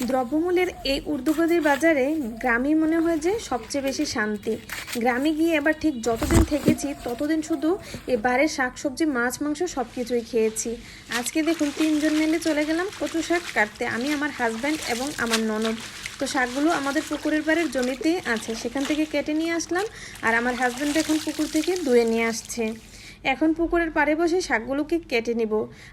দ্রব্যমূল্যের এই উর্দুগদির বাজারে গ্রামই মনে হয় যে সবচেয়ে বেশি শান্তি। গ্রামে গিয়ে এবার ঠিক যতদিন থেকেছি, ততদিন শুধু এই বাড়ির শাকসবজি, মাছ, মাংস সব কিছুই খেয়েছি। আজকে দেখুন তিনজন মিলে চলে গেলাম কচু শাক কাটতে। আমি, আমার হাজব্যান্ড এবং আমার ননদ। তো শাকগুলো আমাদের পুকুরের বাড়ির জমিতেই আছে। সেখান থেকে কেটে নিয়ে আসলাম আর আমার হাজব্যান্ড এখন পুকুর থেকে ধুয়ে নিয়ে আসছে। এখন পুকুরের পাড়ে বসে শাকগুলোকে কেটে নিব।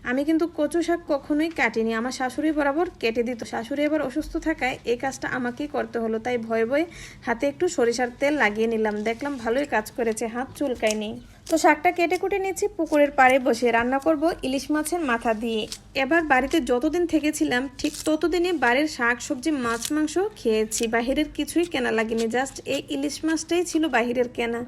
আমি কিন্তু কচু শাক কখনোই কাটিনি। আমার শাশুড়ি বরাবর কেটে দিত। শাশুড়ি এবার অসুস্থ থাকায় এই কাজটা আমাকেই করতে হলো। তাই ভয়ে ভয়ে হাতে একটু সরিষার তেল লাগিয়ে নিলাম। দেখলাম ভালোই কাজ করেছে, হাত চুলকায়নি। তো শাকটা কেটে কুটে নিচ্ছি পুকুরের পাড়ে বসে রান্না করব ইলিশ মাছের মাথা দিয়ে। এবার বাড়িতে যতদিন থেকেছিলাম, ঠিক ততদিনই বাড়ির শাক, সবজি, মাছ, মাংস খেয়েছি। বাহিরের কিছুই কেনা লাগেনি, জাস্ট এই ইলিশ মাছটাই ছিল বাহিরের কেনা।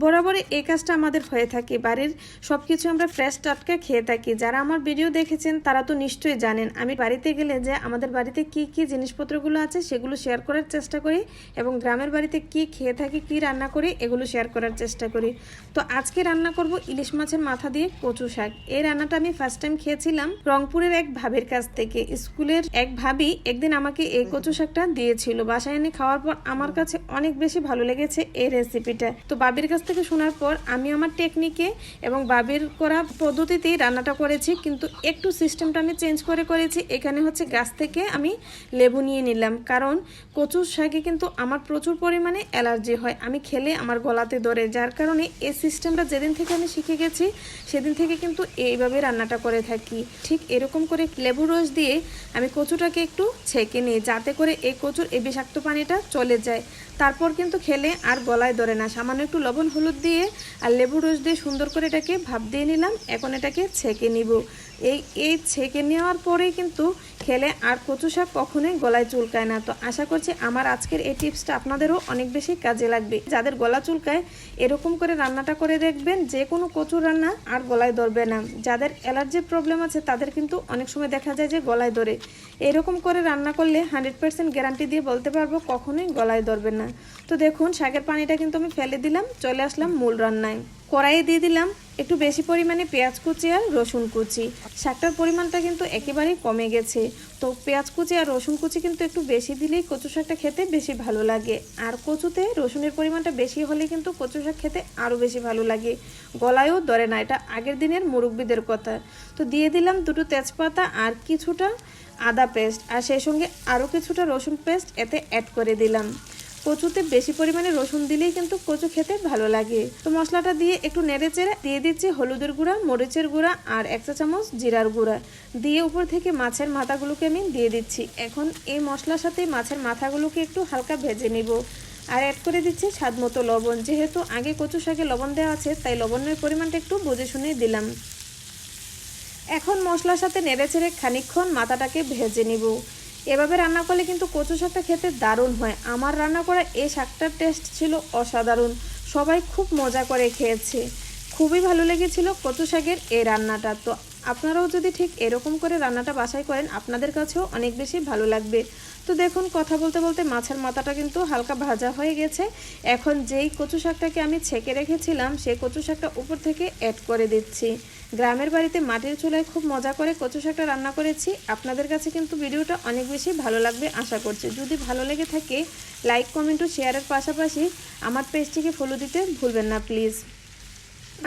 বরাবরই এই কাজটা আমাদের হয়ে থাকে। বাড়ির সব কিছু আমরা ফ্রেশ টাটকা খেয়ে থাকি। যারা আমার ভিডিও দেখেছেন, তারা তো নিশ্চয়ই জানেন, আমি বাড়িতে গেলে যে আমাদের বাড়িতে কি কি জিনিসপত্রগুলো আছে, সেগুলো শেয়ার করার চেষ্টা করি এবং গ্রামের বাড়িতে কি খেয়ে থাকি, কি রান্না করি, এগুলো শেয়ার করার চেষ্টা করি। তো আজকে রান্না করব ইলিশ মাছের মাথা দিয়ে কচু শাক। এই রান্নাটা আমি ফার্স্ট টাইম খেয়েছিলাম রংপুরের এক ভাবের কাছ থেকে। স্কুলের এক ভাবি একদিন আমাকে এই কচু শাকটা দিয়েছিল। বাসায় এনে খাওয়ার পর আমার কাছে অনেক বেশি ভালো লেগেছে এই রেসিপিটা তো বাবির কাছ থেকে শোনার পর আমি আমার টেকনিকে এবং বাবির করা পদ্ধতিতেই রান্নাটা করেছি, কিন্তু একটু সিস্টেমটা আমি চেঞ্জ করে করেছি। এখানে হচ্ছে গাছ থেকে আমি লেবু নিয়ে নিলাম। কারণ কচুর শাকে কিন্তু আমার প্রচুর পরিমাণে অ্যালার্জি হয়। আমি খেলে আমার গলাতে ধরে। যার কারণে এই সিস্টেমটা যেদিন থেকে আমি শিখে গেছি, সেদিন থেকে কিন্তু এইভাবে রান্নাটা করে থাকি। ঠিক এরকম করে লেবু রস দিয়ে আমি কচুটাকে একটু ছেঁকে নিই, যাতে করে এই কচুর এই বিষাক্ত পানিটা চলে যায়। তারপর কিন্তু খেলে আর গলায় ধরে না। সামান্য একটু লবণ হলুদ দিয়ে আর লেবু রস দিয়ে সুন্দর করে এটাকে ভাপ দিয়ে নিলাম, এখন এটাকে ছেঁকে নিব। এই এই ছেঁকে নেওয়ার পরেই কিন্তু খেলে আর কচু শাক কখনোই গলায় চুলকায় না। তো আশা করছি আমার আজকের এই টিপসটা আপনাদেরও অনেক বেশি কাজে লাগবে। যাদের গলা চুলকায়, এরকম করে রান্নাটা করে দেখবেন। যে কোনো কচুর রান্না আর গলায় ধরবে না। যাদের অ্যালার্জি প্রবলেম আছে, তাদের কিন্তু অনেক সময় দেখা যায় যে গলায় ধরে। এরকম করে রান্না করলে হান্ড্রেড পার্সেন্ট গ্যারান্টি দিয়ে বলতে পারব কখনোই গলায় ধরবে না। তো দেখুন, শাকের পানিটা কিন্তু আমি ফেলে দিলাম, চলে আসলাম মূল রান্নায়। কড়াইয়ে দিয়ে দিলাম একটু বেশি পরিমাণে পেঁয়াজ কুচি আর রসুন কুচি। শাকটার পরিমাণটা কিন্তু একেবারেই কমে গেছে। তো পেঁয়াজ কুচি আর রসুন কুচি কিন্তু একটু বেশি দিলেই কচু শাকটা খেতে বেশি ভালো লাগে। আর কচুতে রসুনের পরিমাণটা বেশি হলে কিন্তু কচু শাক খেতে আরও বেশি ভালো লাগে। গলায়ও ধরে না, এটা আগের দিনের মুরব্বীদের কথা। তো দিয়ে দিলাম দুটো তেজপাতা আর কিছুটা আদা পেস্ট। আর সেই সঙ্গে আরও কিছুটা রসুন পেস্ট এতে অ্যাড করে দিলাম। কচুতে বেশি পরিমাণে রসুন দিলেই কিন্তু কচু খেতে ভালো লাগে। তো মশলাটা দিয়ে একটু নেড়ে চেড়ে দিয়ে দিচ্ছি হলুদের গুঁড়া, মরিচের গুঁড়া আর এক চা চামচ জিরার গুঁড়া। দিয়ে উপর থেকে মাছের মাথাগুলোকে আমি দিয়ে দিচ্ছি। এখন এই মশলার সাথে মাছের মাথাগুলোকে একটু হালকা ভেজে নিব। আর অ্যাড করে দিচ্ছি স্বাদ মতো লবণ। যেহেতু আগে কচু শাকে লবণ দেওয়া আছে, তাই লবণের পরিমাণটা একটু বুঝে শুনে দিলাম। এখন মশলার সাথে নেড়ে চেড়ে খানিকক্ষণ মাথাটাকে ভেজে নিব। এভাবে রান্না করলে কিন্তু কচু শাকটা খেতে দারুণ হয়। আমার রান্না করা এই শাকটার টেস্ট ছিল অসাধারণ। সবাই খুব মজা করে খেয়েছে। খুবই ভালো লেগেছিল কচু শাকের এই রান্নাটা। তো আপনারাও যদি ঠিক এরকম করে রান্নাটা বাসায় করেন, আপনাদের কাছেও অনেক বেশি ভালো লাগবে। তো দেখুন, কথা বলতে বলতে মাছের মাথাটা কিন্তু হালকা ভাজা হয়ে গেছে। এখন যেই কচু শাকটাকে আমি ছেঁকে রেখেছিলাম সেই কচু শাকটা উপর থেকে অ্যাড করে দিচ্ছি। গ্রামের বাড়িতে মাটির চুলায় খুব মজা করে কচু শাকটা রান্না করেছি। আপনাদের কাছে কিন্তু ভিডিওটা অনেক বেশি ভালো লাগবে আশা করছি। যদি ভালো লেগে থাকে লাইক কমেন্ট ও শেয়ারের পাশাপাশি আমার পেজটিকে ফলো দিতে ভুলবেন না প্লিজ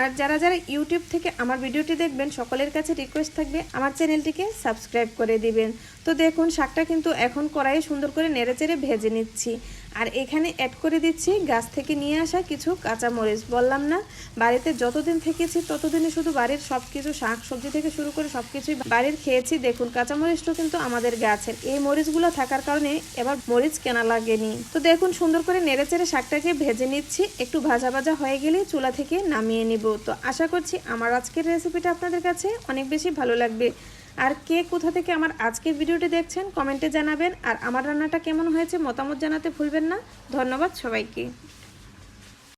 আর যারা যারা ইউটিউব থেকে আমার ভিডিওটি দেখবেন, সকলের কাছে রিকোয়েস্ট থাকবে আমার চ্যানেলটিকে সাবস্ক্রাইব করে দিবেন। তো দেখুন, শাকটা কিন্তু এখন কড়াইয়ে সুন্দর করে নেড়ে চেড়ে ভেজে নিচ্ছি। আর এখানে অ্যাড করে দিচ্ছি, গাছ থেকে নিয়ে আসা কিছু কাঁচামরিচ। বললাম না, বাড়িতে যতদিন থেকেছি ততদিনে শুধু বাড়ির সব কিছু শাক সবজি থেকে শুরু করে সব কিছুই বাড়ির খেয়েছি। দেখুন, কাঁচামরিচটা কিন্তু আমাদের গাছের। এই মরিচগুলো থাকার কারণে এবার মরিচ কেনা লাগেনি। তো দেখুন, সুন্দর করে নেড়েচেড়ে শাকটাকে ভেজে নিচ্ছি। একটু ভাজা ভাজা হয়ে গেলে চুলা থেকে নামিয়ে নিব। তো আশা করছি আমার আজকের রেসিপিটা আপনাদের কাছে অনেক বেশি ভালো লাগবে। আর কে কোথা থেকে আমার আজকের ভিডিওটি দেখছেন, কমেন্টে জানাবেন। আর আমার রান্নাটা কেমন হয়েছে, মতামত জানাতে ভুলবেন না। ধন্যবাদ সবাইকে।